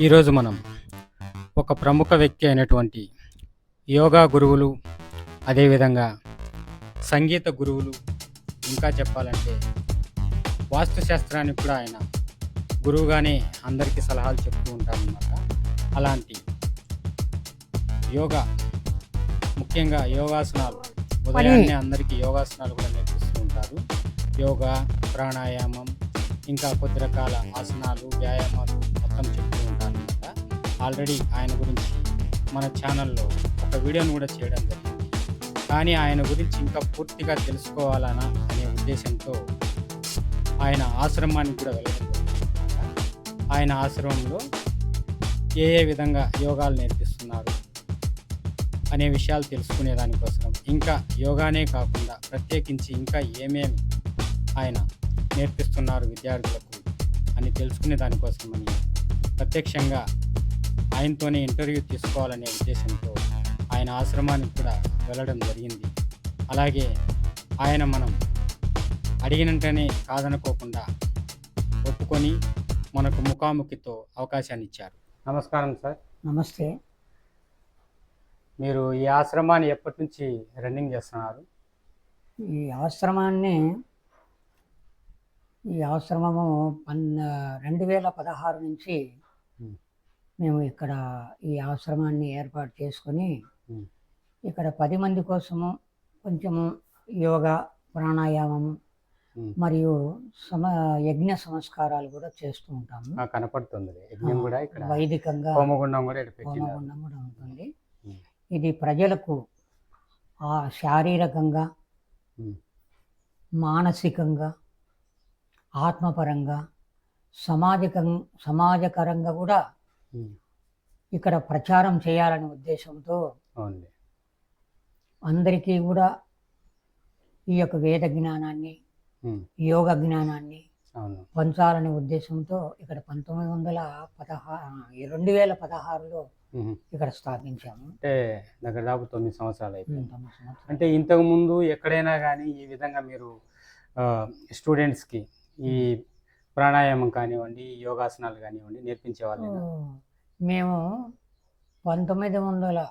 ఈరోజు మనం ఒక ప్రముఖ వ్యక్తి అయినటువంటి యోగా గురువులు అదేవిధంగా సంగీత గురువులు ఇంకా చెప్పాలంటే వాస్తుశాస్త్రానికి కూడా ఆయన గురువుగానే అందరికీ సలహాలు చెప్తూ ఉంటారన్నమాట. అలాంటి యోగా ముఖ్యంగా యోగాసనాలు ఉదయాన్నే అందరికీ యోగాసనాలు కూడా నేర్పిస్తూ ఉంటారు. యోగా ప్రాణాయామం ఇంకా కొద్ది రకాల ఆసనాలు వ్యాయామాలు మొత్తం చెప్తూ ఆల్రెడీ ఆయన గురించి మన ఛానల్లో ఒక వీడియోను కూడా చేయడం జరిగింది. కానీ ఆయన గురించి ఇంకా పూర్తిగా తెలుసుకోవాలనా అనే ఉద్దేశంతో ఆయన ఆశ్రమానికి కూడా వెళ్ళడం ఆయన ఆశ్రమంలో ఏ ఏ విధంగా యోగాలు నేర్పిస్తున్నారు అనే విషయాలు తెలుసుకునే దానికోసం ఇంకా యోగానే కాకుండా ప్రత్యేకించి ఇంకా ఏమేమి ఆయన నేర్పిస్తున్నారు విద్యార్థులకు అని తెలుసుకునే దానికోసమని ప్రత్యక్షంగా ఆయనతోనే ఇంటర్వ్యూ తీసుకోవాలనే ఉద్దేశంతో ఆయన ఆశ్రమానికి కూడా వెళ్ళడం జరిగింది. అలాగే ఆయన మనం అడిగినంటేనే కాదనుకోకుండా ఒప్పుకొని మనకు ముఖాముఖితో అవకాశాన్ని ఇచ్చారు నమస్కారం సార్. నమస్తే. మీరు ఈ ఆశ్రమాన్ని ఎప్పటి నుంచి రన్నింగ్ చేస్తున్నారు? ఈ ఆశ్రమాన్ని ఈ ఆశ్రమము పన్ రెండు వేల పదహారు నుంచి. మేము ఇక్కడ ఈ ఆశ్రమాన్ని ఏర్పాటు చేసుకొని. ఇక్కడ పది మంది కోసము కొంచెము యోగా ప్రాణాయామము. మరియు సమ యజ్ఞ సంస్కారాలు కూడా చేస్తూ ఉంటాము కనపడుతుంది యజ్ఞం కూడా ఇక్కడ వైదికంగా హోమగుండం కూడా హోమగుండం కూడా ఉంటుంది. ఇది ప్రజలకు ఆ శారీరకంగా. మానసికంగా ఆత్మపరంగా సమాజకం సమాజకరంగా కూడా ఇక్కడ ప్రచారం చేయాలనే ఉద్దేశంతో అందరికీ కూడా ఈ యొక్క వేద జ్ఞానాన్ని యోగ జ్ఞానాన్ని పంచాలనే ఉద్దేశంతో ఇక్కడ పంతొమ్మిది వందల పదహారు రెండు వేల పదహారులో ఇక్కడ స్థాపించాము. అంటే దగ్గర దాపు తొమ్మిది సంవత్సరాలు అయిపోయింది. అంటే ఇంతకు ముందు ఎక్కడైనా కానీ ఈ విధంగా మీరు స్టూడెంట్స్కి ఈ ప్రాణాయామం కానివ్వండి యోగాసనాలు కానివ్వండి నేర్పించే వాళ్ళు ఓ, మేము పంతొమ్మిది వందల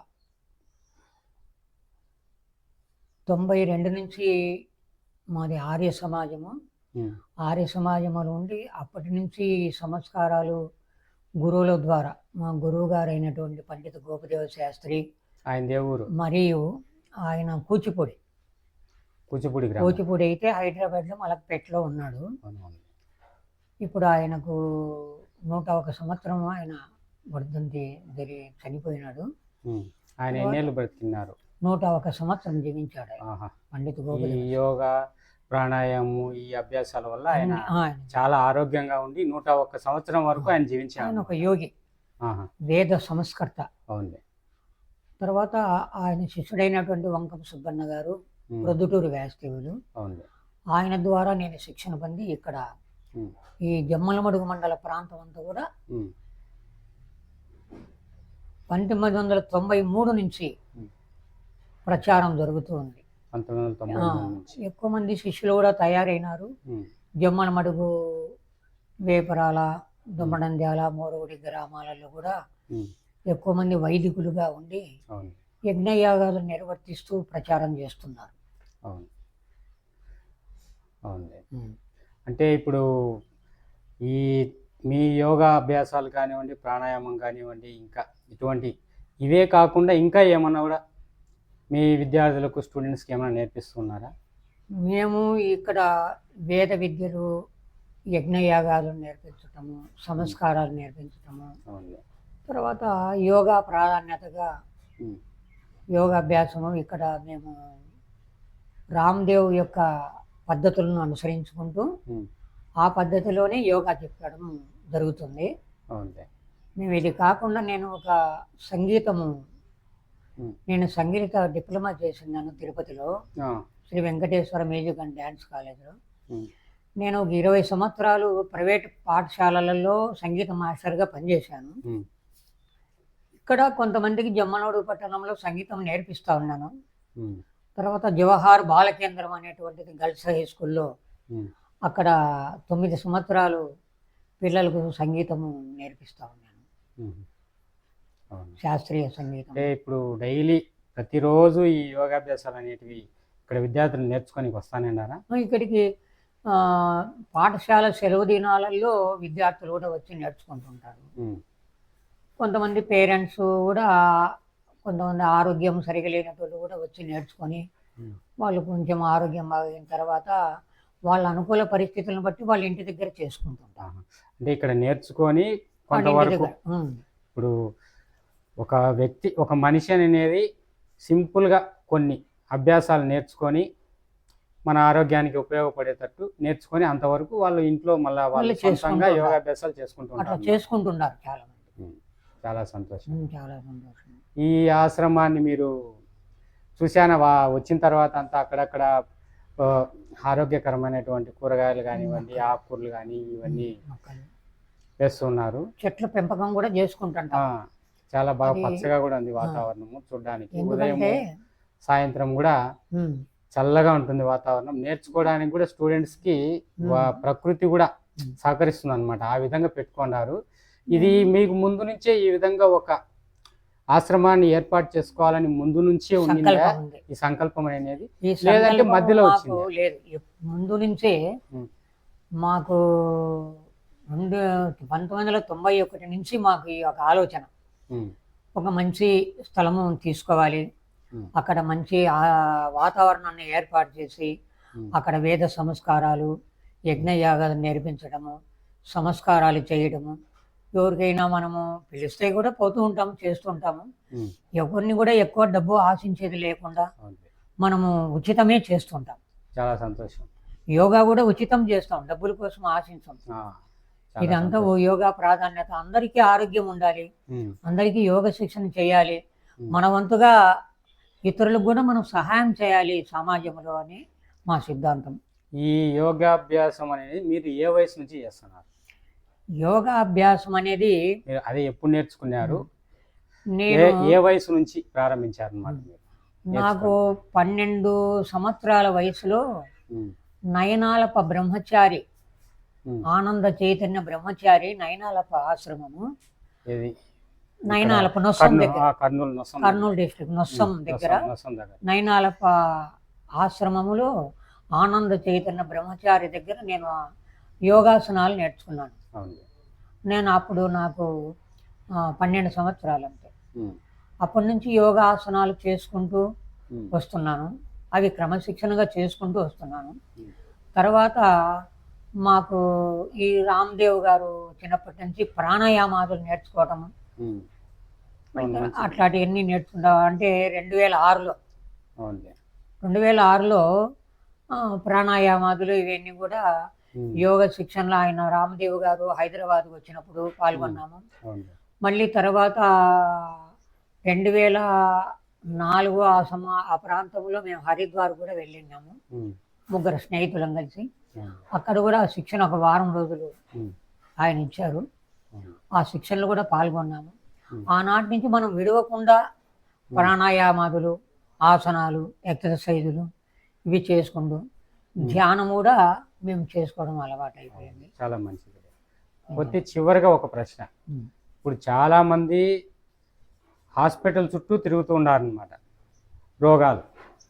తొంభై రెండు నుంచి మాది ఆర్య సమాజము. ఆర్య సమాజంలో ఉండి అప్పటి నుంచి సంస్కారాలు గురువుల ద్వారా మా గురువు గారు అయినటువంటి పండిత గోపదేవ శాస్త్రి ఆయన దేవురు? మరియు ఆయన కూచిపూడి. కూచిపూడి కూచిపూడి అయితే హైదరాబాద్లో మలక్పేటలో ఉన్నాడు. ఇప్పుడు ఆయనకు నూట ఒక సంవత్సరం ఆయన వర్ధంతి జరిగి చనిపోయినాడు. ఆయన ఎన్నేళ్ళు బ్రతికినారు? నూట ఒక సంవత్సరం జీవించాడు పండిత ఈ గోపదేవ యోగా ప్రాణాయామము ఈ అభ్యాసాల వల్ల ఆయన చాలా ఆరోగ్యంగా ఉండి నూట ఒక్క సంవత్సరం వరకు ఆయన జీవించారు ఆయన ఒక యోగి. ఆహా, వేద సంస్కర్త. అవునులే. తర్వాత ఆయన శిష్యుడైనటువంటి వంకం సుబ్బన్న గారు ప్రొద్దుటూరు వ్యాసదేవులు. ఆయన ద్వారా నేను శిక్షణ పొంది ఇక్కడ ఈ జమ్మలమడుగు మండల ప్రాంతం అంతా కూడా పంతొమ్మిది వందల తొంభై మూడు నుంచి. ప్రచారం జరుగుతూ ఉంది. ఎక్కువ మంది శిష్యులు కూడా తయారైనారు. ఉమ్, జమ్మలమడుగు వేపరాల దుమ్మడంద్యాల మోరగుడి గ్రామాలలో కూడా ఎక్కువ మంది వైదికులుగా ఉండి యజ్ఞయాగాలు నిర్వర్తిస్తూ ప్రచారం చేస్తున్నారు. అంటే ఇప్పుడు ఈ మీ యోగా అభ్యాసాలు కానివ్వండి ప్రాణాయామం కానివ్వండి ఇంకా ఇటువంటి ఇవే కాకుండా ఇంకా ఏమన్నా కూడా మీ విద్యార్థులకు స్టూడెంట్స్కి ఏమైనా నేర్పిస్తున్నారా? మేము ఇక్కడ వేద విద్యలు యజ్ఞయాగాలు నేర్పించటము సంస్కారాలు నేర్పించటము తర్వాత యోగా ప్రాధాన్యతగా యోగాభ్యాసము ఇక్కడ మేము రామ్దేవ్ యొక్క పద్ధతులను అనుసరించుకుంటూ ఆ పద్ధతిలోనే యోగా చెప్పడం జరుగుతుంది. మేము ఇది కాకుండా నేను ఒక సంగీతము నేను సంగీత డిప్లొమా చేసినాను తిరుపతిలో. Shri Venkateswara music and dance కాలేజ్లో. నేను ఒక ఇరవై సంవత్సరాలు ప్రైవేట్ పాఠశాలలలో సంగీత మాస్టర్గా పనిచేశాను. ఇక్కడ కొంతమందికి జమ్మనోడు పట్టణంలో సంగీతం నేర్పిస్తా ఉన్నాను. తర్వాత జవహర్ బాలకేంద్రం అనేటువంటిది గర్ల్స్ హై స్కూల్లో అక్కడ తొమ్మిది సంవత్సరాలు పిల్లలకు సంగీతము నేర్పిస్తా ఉన్నాను. శాస్త్రీయ సంగీతం. అంటే ఇప్పుడు డైలీ ప్రతిరోజు ఈ యోగాభ్యాసాలు అనేటివి ఇక్కడ విద్యార్థులు నేర్చుకొని వస్తానన్నారా ఇక్కడికి ఆ, పాఠశాల సెలవు దినాలలో విద్యార్థులు కూడా వచ్చి నేర్చుకుంటుంటారు. కొంతమంది పేరెంట్స్ కూడా కొంతమంది ఆరోగ్యం సరిగా లేనటువంటి కూడా వచ్చి నేర్చుకొని. వాళ్ళు కొంచెం ఆరోగ్యం బాగిన తర్వాత వాళ్ళ అనుకూల పరిస్థితులను బట్టి వాళ్ళ ఇంటి దగ్గర చేసుకుంటుంటారు. అంటే ఇక్కడ నేర్చుకొని కొంతవరకు. ఇప్పుడు ఒక వ్యక్తి ఒక మనిషి అనేది సింపుల్గా కొన్ని అభ్యాసాలు నేర్చుకొని మన ఆరోగ్యానికి ఉపయోగపడేటట్టు నేర్చుకొని అంతవరకు వాళ్ళు ఇంట్లో మళ్ళీ వాళ్ళు సొంతంగా చేసుకుంటూ యోగాభ్యాసాలు చేసుకుంటూ అట్లా ఉంటారు. చేసుకుంటున్నారు చాలా. చాలా సంతోషం. చాలా సంతోషం. ఈ ఆశ్రమాన్ని మీరు చూశానా? వచ్చిన తర్వాత అంతా అక్కడక్కడ ఆరోగ్యకరమైనటువంటి కూరగాయలు కానివ్వండి ఆకుకూరలు కానీ ఇవన్నీ. వేస్తున్నారు. చెట్ల పెంపకం కూడా ఆ, చేసుకుంటుంటాం చాలా బాగా పచ్చగా కూడా ఉంది వాతావరణము చూడడానికి. ఉదయం సాయంత్రం కూడా చల్లగా ఉంటుంది వాతావరణం. నేర్చుకోవడానికి కూడా స్టూడెంట్స్కి ప్రకృతి కూడా. సహకరిస్తుంది అనమాట ఆ విధంగా పెట్టుకున్నారు. ఇది మీకు ముందు నుంచే ఈ విధంగా ఒక ఆశ్రమాన్ని ఏర్పాటు చేసుకోవాలని ముందు నుంచే ఉండిందా? ఉంది. ఈ సంకల్పం అనేది? లేదంటే మధ్యలో వచ్చిందా? లేదు. ముందు నుంచే. మాకు రెండు పంతొమ్మిది వందల తొంభై ఒకటి నుంచి మాకు ఈ ఒక ఆలోచన. ఒక మంచి స్థలము తీసుకోవాలి. అక్కడ మంచి వాతావరణాన్ని ఏర్పాటు చేసి అక్కడ వేద సంస్కారాలు యజ్ఞయాగాలు నేర్పించడము సంస్కారాలు చేయడము ఎవరికైనా మనము పిలిస్తే కూడా పోతూ ఉంటాము చేస్తుంటాము ఎవరిని కూడా ఎక్కువ డబ్బు ఆశించేది లేకుండా. మనము ఉచితమే చేస్తుంటాం చాలా సంతోషం. యోగా కూడా ఉచితం చేస్తాం డబ్బుల కోసం ఆశించాం. ఇదంతా ఓ. యోగా ప్రాధాన్యత. అందరికీ ఆరోగ్యం ఉండాలి. అందరికీ యోగ శిక్షణ చేయాలి. మన వంతుగా ఇతరులకు కూడా మనం సహాయం చేయాలి సమాజంలో అని మా సిద్ధాంతం. ఈ యోగాభ్యాసం అనేది మీరు ఏ వయసు నుంచి చేస్తున్నారు? యోగా అభ్యాసం అనేది అదే ఎప్పుడు నేర్చుకున్నారు? ఏ నేను ఏ వయసు నుంచి ప్రారంభించారు అన్నమాట నాకు పన్నెండు సంవత్సరాల వయసులో నయనాలప బ్రహ్మచారి. ఆనంద చైతన్య బ్రహ్మచారి నయనాలప ఆశ్రమము. నయనాలప నొస్సం కర్నూలు దగ్గర. కర్నూలు డిస్ట్రిక్ట్ నొస్సం దగ్గర. నయనాలప ఆశ్రమములో ఆనంద చైతన్య బ్రహ్మచారి దగ్గర నేను యోగాసనాలు నేర్చుకున్నాను. నేను అప్పుడు నాకు పన్నెండు సంవత్సరాలు అంతే అప్పటి నుంచి యోగాసనాలు చేసుకుంటూ వస్తున్నాను. అవి క్రమశిక్షణగా చేసుకుంటూ వస్తున్నాను. తర్వాత మాకు ఈ రామ్దేవ్ గారు చిన్నప్పటి నుంచి ప్రాణాయామాదులు నేర్చుకోవటం. అట్లాంటివన్నీ నేర్చుకుంటా అంటే రెండు వేల ఆరులో. రెండు వేల ఆరులో ప్రాణాయామాదులు ఇవన్నీ కూడా యోగ శిక్షణలో ఆయన రామదేవ్ గారు హైదరాబాద్ వచ్చినప్పుడు పాల్గొన్నాము. మళ్ళీ తర్వాత రెండు వేల నాలుగు ఆ సమా ఆ ప్రాంతంలో మేము హరిద్వార్ కూడా వెళ్ళినాము. ముగ్గురు స్నేహితులం కలిసి. అక్కడ కూడా శిక్షణ ఒక వారం రోజులు ఆయన ఇచ్చారు. ఆ శిక్షణలో కూడా పాల్గొన్నాము. ఆనాటి నుంచి మనం విడవకుండా ప్రాణాయామాదులు ఆసనాలు ఎక్సర్సైజులు ఇవి చేసుకుంటూ ధ్యానం కూడా మేము చేసుకోవడం అలవాటు అయిపోయింది చాలా మంచిది. పోతే చివరిగా ఒక ప్రశ్న. ఇప్పుడు చాలా మంది హాస్పిటల్ చుట్టూ తిరుగుతూ ఉన్నారనమాట రోగాలు.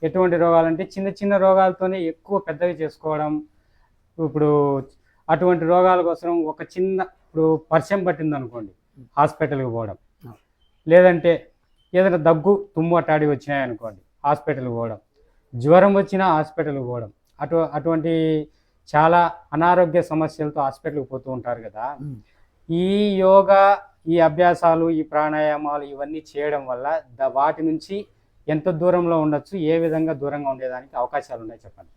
ఎటువంటి రోగాలు అంటే చిన్న చిన్న రోగాలతోనే ఎక్కువ పెద్దవి చేసుకోవడం. ఇప్పుడు అటువంటి రోగాల కోసం ఒక చిన్న ఇప్పుడు పరిచయం పట్టింది అనుకోండి హాస్పిటల్కి పోవడం. లేదంటే ఏదైనా దగ్గు తుమ్ము అట్టాడి వచ్చినాయి అనుకోండి హాస్పిటల్కి పోవడం. జ్వరం వచ్చినా హాస్పిటల్కి పోవడం. అటు అటువంటి చాలా అనారోగ్య సమస్యలతో హాస్పిటల్కి పోతూ ఉంటారు కదా. ఈ యోగా ఈ అభ్యాసాలు ఈ ప్రాణాయామాలు ఇవన్నీ చేయడం వల్ల ద- వాటి నుంచి ఎంత దూరంలో ఉండొచ్చు ఏ విధంగా దూరంగా ఉండేదానికి అవకాశాలు ఉన్నాయి చెప్పండి?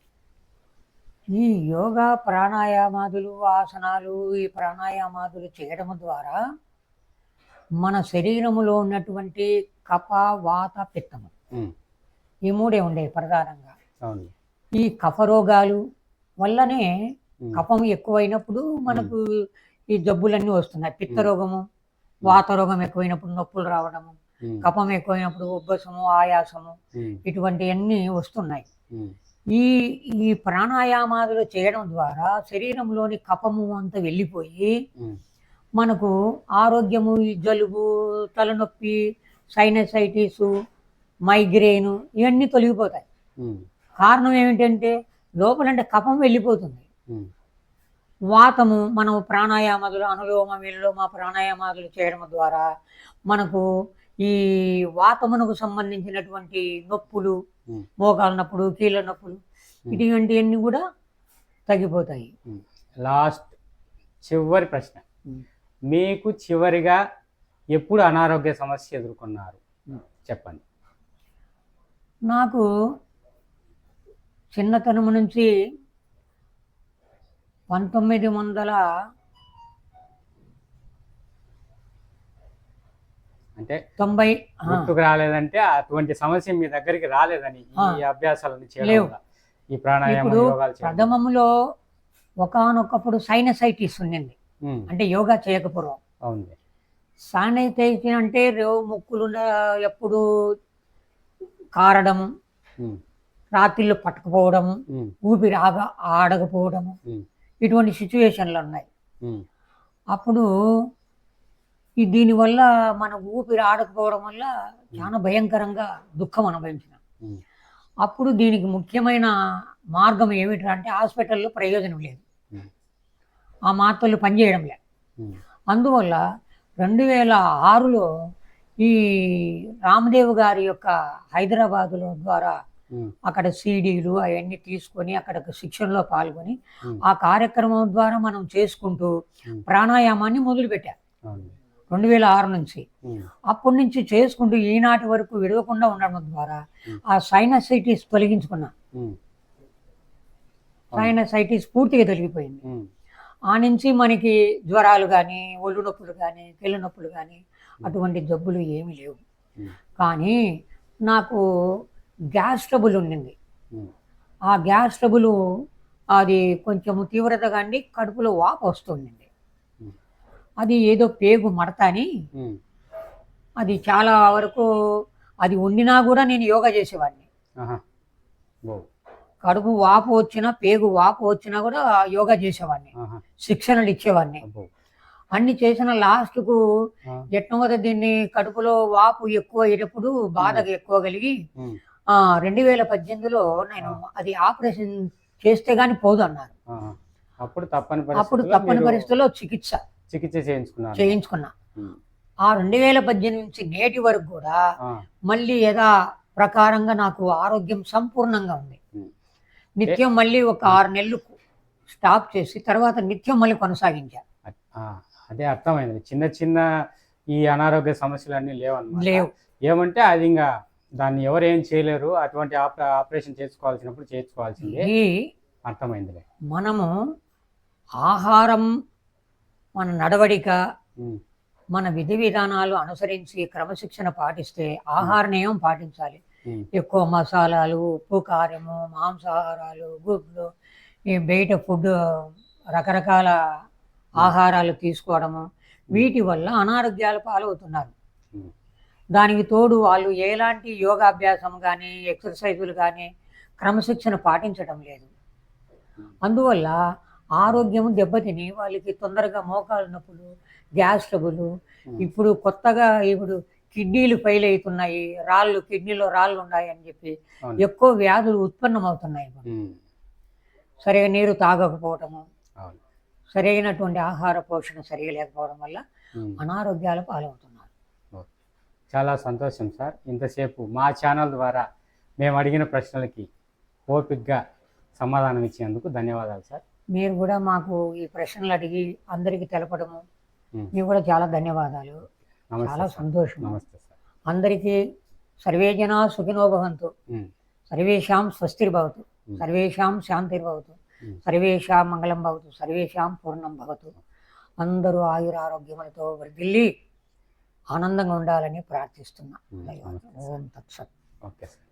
ఈ యోగా ప్రాణాయామాదులు ఆసనాలు ఈ ప్రాణాయామాదులు చేయడం ద్వారా మన శరీరములో ఉన్నటువంటి కప వాత పిత్తము ఈ మూడే ఉండేవి ప్రధానంగా. ఈ కఫ రోగాలు వల్లనే కఫం ఎక్కువైనప్పుడు మనకు ఈ జబ్బులన్నీ వస్తున్నాయి. పిత్త రోగము వాత రోగం ఎక్కువైనప్పుడు నొప్పులు రావడము కఫం ఎక్కువైనప్పుడు ఉబ్బసము ఆయాసము ఇటువంటివన్నీ వస్తున్నాయి. ఈ ఈ ప్రాణాయామాదులు చేయడం ద్వారా శరీరంలోని కఫము అంతా వెళ్ళిపోయి మనకు ఆరోగ్యము ఈ జలుబు తలనొప్పి సైనసైటిస్ మైగ్రేన్ ఇవన్నీ తొలగిపోతాయి. కారణం ఏమిటంటే లోపలంటే కఫం వెళ్ళిపోతుంది. వాతము మనం ప్రాణాయామాలు అనులోమ విలోమ ప్రాణాయామాలు చేయడం ద్వారా మనకు ఈ వాతమునకు సంబంధించినటువంటి నొప్పులు మోకాల నొప్పులు కీళ్ళ నొప్పులు ఇటువంటివన్నీ కూడా తగ్గిపోతాయి. లాస్ట్ చివరి ప్రశ్న. మీకు చివరిగా ఎప్పుడు అనారోగ్య సమస్య ఎదుర్కొన్నారు? చెప్పండి. నాకు చిన్నతనం నుంచి పంతొమ్మిది వందల అంటే తొంభై గుర్తుకు రాలేదంటే అటువంటి సమస్య మీ దగ్గరికి రాలేదని ఈ అభ్యాసాలను చేయడం లేవు. వల్ల, ఈ ప్రాణాయామం ప్రథమములో ఒకానొకప్పుడు సైనసైటిస్ ఉండింది అంటే యోగా చేయకపోవడం. అవును సైనసైటిస్ అంటే ముక్కులు ఎప్పుడు కారడము ఉమ్, రాత్రిళ్ళు పట్టుకుపోవడము ఊపిరి ఆగ ఆడకపోవడము. ఇటువంటి సిచ్యువేషన్లు ఉన్నాయి. అప్పుడు ఈ దీనివల్ల మన ఊపిరి ఆడకపోవడం వల్ల చాలా భయంకరంగా దుఃఖం అనుభవించిన. అప్పుడు దీనికి ముఖ్యమైన మార్గం ఏమిటంటే అంటే హాస్పిటల్లో ప్రయోజనం లేదు. ఆ మాత్రలు పనిచేయడం లేదు. అందువల్ల రెండు వేల ఆరులో ఈ రామదేవ్ గారి యొక్క హైదరాబాదులో ద్వారా అక్కడ సీడీలు అవన్నీ తీసుకొని అక్కడ శిక్షణలో పాల్గొని ఆ కార్యక్రమం ద్వారా మనం చేసుకుంటూ ప్రాణాయామాన్ని మొదలుపెట్టాం. రెండు వేల ఆరు నుంచి. అప్పటి నుంచి చేసుకుంటూ ఈనాటి వరకు విడవకుండా ఉండడం ద్వారా. ఆ సైనసైటిస్ తొలగించుకున్నా. సైనసైటిస్ పూర్తిగా తొలగిపోయింది. ఆ నుంచి మనకి జ్వరాలు కానీ ఒళ్ళు నొప్పులు కానీ కీళ్ళ నొప్పులు కానీ అటువంటి జబ్బులు ఏమీ లేవు. కానీ నాకు గ్యాస్ ట్రబుల్ ఉండింది. ఆ గ్యాస్ ట్రబుల్ అది కొంచెము తీవ్రతగా అండి కడుపులో వాపు వస్తుండింది అది ఏదో పేగు మడత అని అది చాలా వరకు అది ఉండినా కూడా నేను యోగా చేసేవాడిని. కడుపు వాపు వచ్చినా పేగు వాపు వచ్చినా కూడా యోగా చేసేవాడిని. శిక్షణలు ఇచ్చేవాడిని. అన్ని చేసిన లాస్ట్కు ఎట్నో కదా దీన్ని కడుపులో వాపు ఎక్కువ అయ్యేటప్పుడు బాధగా ఎక్కువ కలిగి రెండు వేల పద్దెనిమిదిలో నేను అది ఆపరేషన్ చేస్తే గాని పోదు అన్నారు. అప్పుడు తప్పని అప్పుడు తప్పని పరిస్థితుల్లో చికిత్స. చికిత్స చేయించుకున్నా. ఉమ్, ఆ రెండు వేల పద్దెనిమిది నుంచి నేటి వరకు కూడా మళ్ళీ యథా ప్రకారంగా నాకు ఆరోగ్యం సంపూర్ణంగా ఉంది. నిత్యం మళ్ళీ ఒక ఆరు నెలలు స్టాప్ చేసి తర్వాత నిత్యం మళ్ళీ కొనసాగించా. ఆ, అదే అర్థమైంది. చిన్న చిన్న ఈ అనారోగ్య సమస్యలు అన్నీ లేవన్నమాట. లేవు. ఏమంటే అది ఇంకా దాన్ని ఎవరు చేయలేరు అటువంటి ఆప- ఆపరేషన్ చేసుకోవాల్సినప్పుడు చేయించుకోవాల్సిందే ఈ అర్థమైందిలే. మనము ఆహారం మన నడవడిక మన విధి విధానాలు అనుసరించి క్రమశిక్షణ పాటిస్తే ఆహార నియమం పాటించాలి. ఎక్కువ మసాలాలు ఉప్పు కారము మాంసాహారాలు గుడ్లు ఈ బయట ఫుడ్ రకరకాల ఆహారాలు తీసుకోవడము వీటి వల్ల అనారోగ్యాల పాలవుతున్నారు. దానికి తోడు వాళ్ళు ఎలాంటి యోగాభ్యాసం కానీ ఎక్సర్సైజులు కానీ క్రమశిక్షణ పాటించడం లేదు. అందువల్ల ఆరోగ్యం దెబ్బతిని వాళ్ళకి తొందరగా మోకాలు నొప్పులు గ్యాస్ ట్రబుల్ ఇప్పుడు కొత్తగా ఇప్పుడు కిడ్నీలు ఫెయిల్ అవుతున్నాయి రాళ్ళు కిడ్నీలో రాళ్ళు ఉన్నాయి అని చెప్పి. ఎక్కువ వ్యాధులు ఉత్పన్నమవుతున్నాయి సరిగా నీరు తాగకపోవటము సరైనటువంటి ఆహార పోషణ సరిగా లేకపోవడం వల్ల. అనారోగ్యాల పాలవుతున్నారు చాలా సంతోషం సార్. ఇంతసేపు మా ఛానల్ ద్వారా మేము అడిగిన ప్రశ్నలకి ఓపిక్గా సమాధానం ఇచ్చినందుకు ధన్యవాదాలు సార్. మీరు కూడా మాకు ఈ ప్రశ్నలు అడిగి అందరికీ తెలపడము. మీకు కూడా చాలా ధన్యవాదాలు. చాలా. సంతోషం. నమస్తే సార్. అందరికీ సర్వే జనా సుఖినో భవంతు ఉమ్, సర్వేషాం స్వస్తిర్భవతు. సర్వేషాం శాంతిర్భవతు. సర్వేషాం మంగళం భవతు. సర్వేషాం పూర్ణం భవతు. అందరూ ఆయురారోగ్యములతో వృద్ధిల్లి ఆనందంగా ఉండాలని ప్రార్థిస్తున్నా. ఓం తత్సత్. Okay sir.